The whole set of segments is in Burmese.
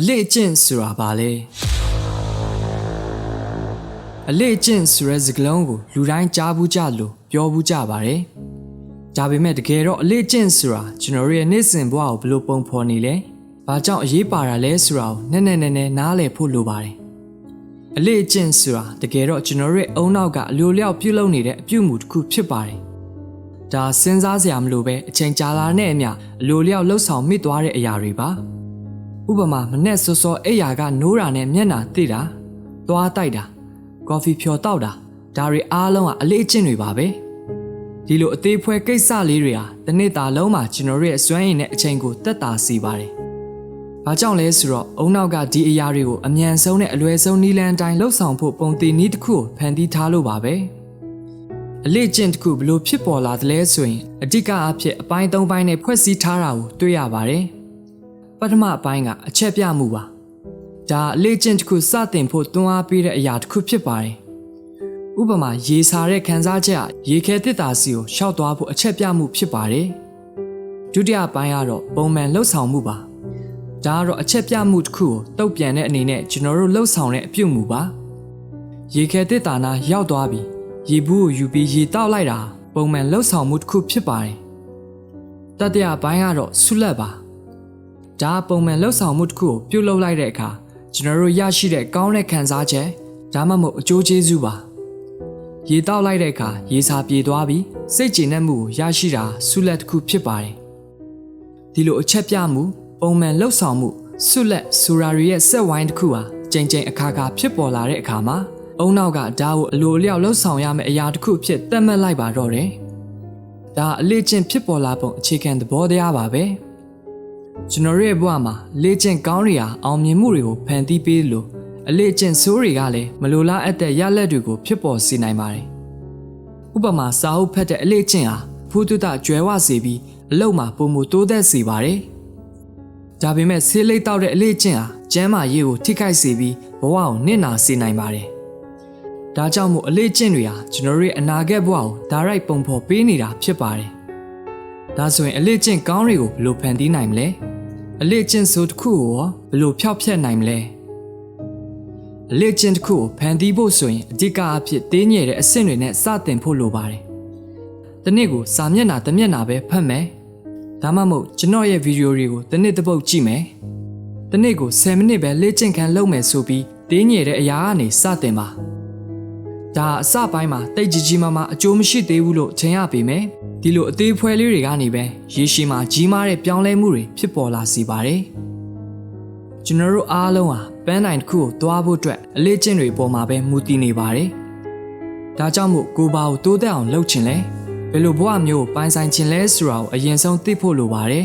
အလေ့အကျင့်ဆိုတာဘာလဲအလေ့အကျင့်ဆိုတဲ့စကားလုံးကိုလူတိုင်းကြားဘူးကြလို့ပြောဘူးကြပါတယ်ဒါပေမဲ့တကယ်တော့အလေ့အကျင့်ဆိုတာကျွန်တော်တို့ရဲ့နေ့စဉ်ဘဝကိုဘယ်လိုပုံဖော်နေလဲဘာကြောင့်အရေးပါတာလဲဆိုတာကိုနည်းနည်းနည်းနည်းနားလည်ဖို့လိုပါတယ်အလေ့အကျင့်ဆိုတာတကယ်တော့ကျွန်တော်တို့ရဲ့အုံနောက်ကအလိုလျောက်ပြုလုပ်နေတဲ့အပြုအမူတစ်ခုဖြစ်ပါတယ်ဒါစဉ်းစားစရာမလိုပဲအချိန်ကြာလာတဲ့အမျှအလိုလျောက်လှုပ်ဆောင်မိသွားတဲ့အရာတွေပါ ဥပမာမနဲ့စောစောအိယာကနိုးတာနဲ့မျက်နာတိတာသွားတိုက်တာကော်ဖီဖြော်တောက်တာဒါတွေအားလုံးကအလေးအကျင့်တွေပါပဲဒီလိုအသေးဖွဲကိစ္စလေးတွေဟာတစ်နေ့တာလုံးမှာကျွန်တော်တို့ရဲ့အစွမ်းရည်နဲ့အချိန်ကိုတက်တာစီပါတယ်။ဘာကြောင့်လဲဆိုတော့အုံနောက်ကဒီအရာတွေကိုအမြန်ဆုံးနဲ့အလွယ်ဆုံးနီလန်တိုင်းလှုပ်ဆောင်ဖို့ပုံသေးနည်းတစ်ခုကိုဖန်တီးထားလို့ပါပဲ။အလေးကျင့်တစ်ခုဘလို့ဖြစ်ပေါ်လာတယ်လဲဆိုရင်အဓိကအဖြစ်အပိုင်း၃ပိုင်းနဲ့ဖွဲ့စည်းထားတာကိုတွေ့ရပါတယ်။ ပထမအပိုင်းကအချက်ပြမှုပါဒါအလေ့ကျင့်တစ်ခုစတင်ဖို့တွန်းအားပေးတဲ့အရာတစ်ခုဖြစ်ပါတယ်ဥပမာရေစာတဲ့ခန်းစားချက်ကရေခဲတစ်တာစီကိုရှောက်သွားဖို့အချက်ပြမှုဖြစ်ပါတယ်ဒုတိယပိုင်းကတော့ပုံမှန်လှုပ်ဆောင်မှုပါဒါကတော့အချက်ပြမှုတစ်ခုကိုတုတ်ပြန်တဲ့အနေနဲ့ကျွန်တော်တို့လှုပ်ဆောင်တဲ့အပြုတ်မှုပါရေခဲတစ်တာနာရောက်သွားပြီရေဘူးကိုယူပြီးရေတောက်လိုက်တာပုံမှန်လှုပ်ဆောင်မှုတစ်ခုဖြစ်ပါတယ်တတိယပိုင်းကတော့ဆုလက်ပါ ဒါကပုံမှန်လှုပ်ဆောင်မှုတစ်ခုကိုပြုတ်လုပ်လိုက်တဲ့အခါကျွန်တော်တို့ရရှိတဲ့ကောင်းတဲ့ခံစားချက်ဒါမှမဟုတ်အကျိုးကျေးဇူးပါရေတောက်လိုက်တဲ့အခါရေစာပြေသွားပြီးစိတ်ကျေနပ်မှုကိုရရှိတာဆုလက်တစ်ခုဖြစ်ပါတယ်ဒီလိုအချက်ပြမှုပုံမှန်လှုပ်ဆောင်မှုဆုလက်ဆူရာရီရဲ့စက်ဝိုင်းတစ်ခုဟာကြိမ်ကြိမ်အခါခါဖြစ်ပေါ်လာတဲ့အခါမှာအုံနောက်ကဒါကိုအလိုအလျောက်လှုပ်ဆောင်ရမယ့်အရာတစ်ခုအဖြစ်သတ်မှတ်လိုက်ပါတော့တယ်ဒါအလေးချင်းဖြစ်ပေါ်လာပုံအခြေခံသဘောတရားပါပဲ ကျွန်တော်ရဲ့ဘဝမှာလေ့ကျင့်ကောင်းတွေဟာအောင်မြင်မှုတွေကိုဖန်တီးပေးလို့အလေ့ကျင့်ဆိုးတွေကလည်းမလိုလားအပ်တဲ့ရလဒ်တွေကိုဖြစ်ပေါ်စေနိုင်ပါတယ်။ဥပမာစာအုပ်ဖတ်တဲ့အလေ့ကျင့်ဟာဖူးတုတကျွဲဝစေပြီးအလုပ်မှာပုံမှုတိုးသက်စေပါတယ်။ဒါပေမဲ့ဆေးလိပ်တောက်တဲ့အလေ့ကျင့်ဟာကျန်းမာရေးကိုထိခိုက်စေပြီးဘဝကိုနစ်နာစေနိုင်ပါတယ်။ဒါကြောင့်မို့အလေ့ကျင့်တွေဟာကျွန်တော်တို့ရဲ့အနာဂတ်ဘဝကိုဒါရိုက်ပုံဖော်ပေးနေတာဖြစ်ပါတယ်။ ဒါဆိုရင်အလေ့ကျင့်ကောင်းတွေကိုဘယ်လိုဖန်တီးနိုင်မလဲ။အလေ့ကျင့်ဆိုတစ်ခုကိုရောဘယ်လိုဖျောက်ဖျက်နိုင်မလဲအလေ့ကျင့်တစ်ခုကိုဖန်တီးဖို့ဆိုရင်အဓိကအဖြစ်တင်းညဲတဲ့အဆင့်တွေနဲ့စတင်ဖို့လိုပါတယ်။တစ်နေ့ကိုစာမျက်နှာတစ်မျက်နှာပဲဖတ်မယ်။ဒါမှမဟုတ်ကျွန်တော်ရဲ့ဗီဒီယိုတွေကိုတစ်နေ့တစ်ပုတ်ကြည့်မယ်။တစ်နေ့ကို10မိနစ်ပဲလေ့ကျင့်ခန်းလုပ်မယ်ဆိုပြီးတင်းညဲတဲ့အရာကနေစတင်ပါ။ ဒါအစပိုင်းမှာတိတ်ကြီးကြီးမားမားအကျိုးမရှိသေးဘူးလို့ထင်ရပေမဲ့ဒီလိုအသေးဖွဲလေးတွေကနေပဲရေရှည်မှာကြီးမားတဲ့ပြောင်းလဲမှုတွေဖြစ်ပေါ်လာစေပါတယ်။ကျွန်တော်တို့အားလုံးဟာပန်းနိုင်တစ်ခုကိုတွားဖို့အတွက်အလေးကျင့်တွေပေါ်မှာပဲမူတည်နေပါတယ်။ဒါကြောင့်မို့ကိုပါကိုတိုးတက်အောင်လုပ်ချင်လဲဘယ်လိုဘဝမျိုးကိုပိုင်ဆိုင်ချင်လဲဆိုတာကိုအရင်ဆုံးသိဖို့လိုပါတယ်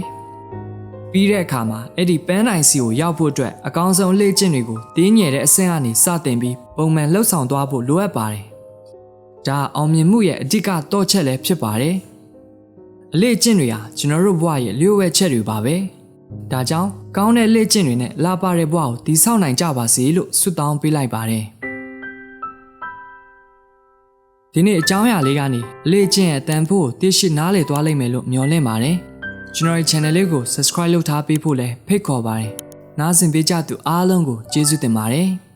။ပြီးတဲ့အခါမှာအဲ့ဒီပန်းနိုင်စီကိုရောက်ဖို့အတွက်အကောင်းဆုံးအလေးကျင့်တွေကိုတင်းငယ်တဲ့အဆင့်ကနေစတင်ပြီး ပုံမှန်လှုပ်ဆောင်သွားဖို့လိုအပ်ပါတယ်။ဒါအောင်မြင်မှုရဲ့အဓိကတော့ချက်လည်းဖြစ်ပါတယ်။အလေ့အကျင့်တွေဟာကျွန်တော်တို့ဘဝရဲ့လျှို့ဝှက်ချက်တွေပါပဲ။ဒါကြောင့်ကောင်းတဲ့လေ့ကျင့်တွေနဲ့လာပါတဲ့ဘဝကိုတည်ဆောက်နိုင်ကြပါစေလို့ဆုတောင်းပေးလိုက်ပါတယ်။ဒီနေ့အကြောင်းအရာလေးကနေအလေ့အကျင့်ရဲ့အတန်ဖို့ကိုသိရှိနားလည်သွားလိမ့်မယ်လို့မျှော်လင့်ပါတယ်။ကျွန်တော်ရဲ့ channel လေးကို subscribe လုပ်ထားပေးဖို့လည်းဖိတ်ခေါ်ပါတယ်။နားဆင်ပေးကြသူအားလုံးကိုကျေးဇူးတင်ပါတယ်။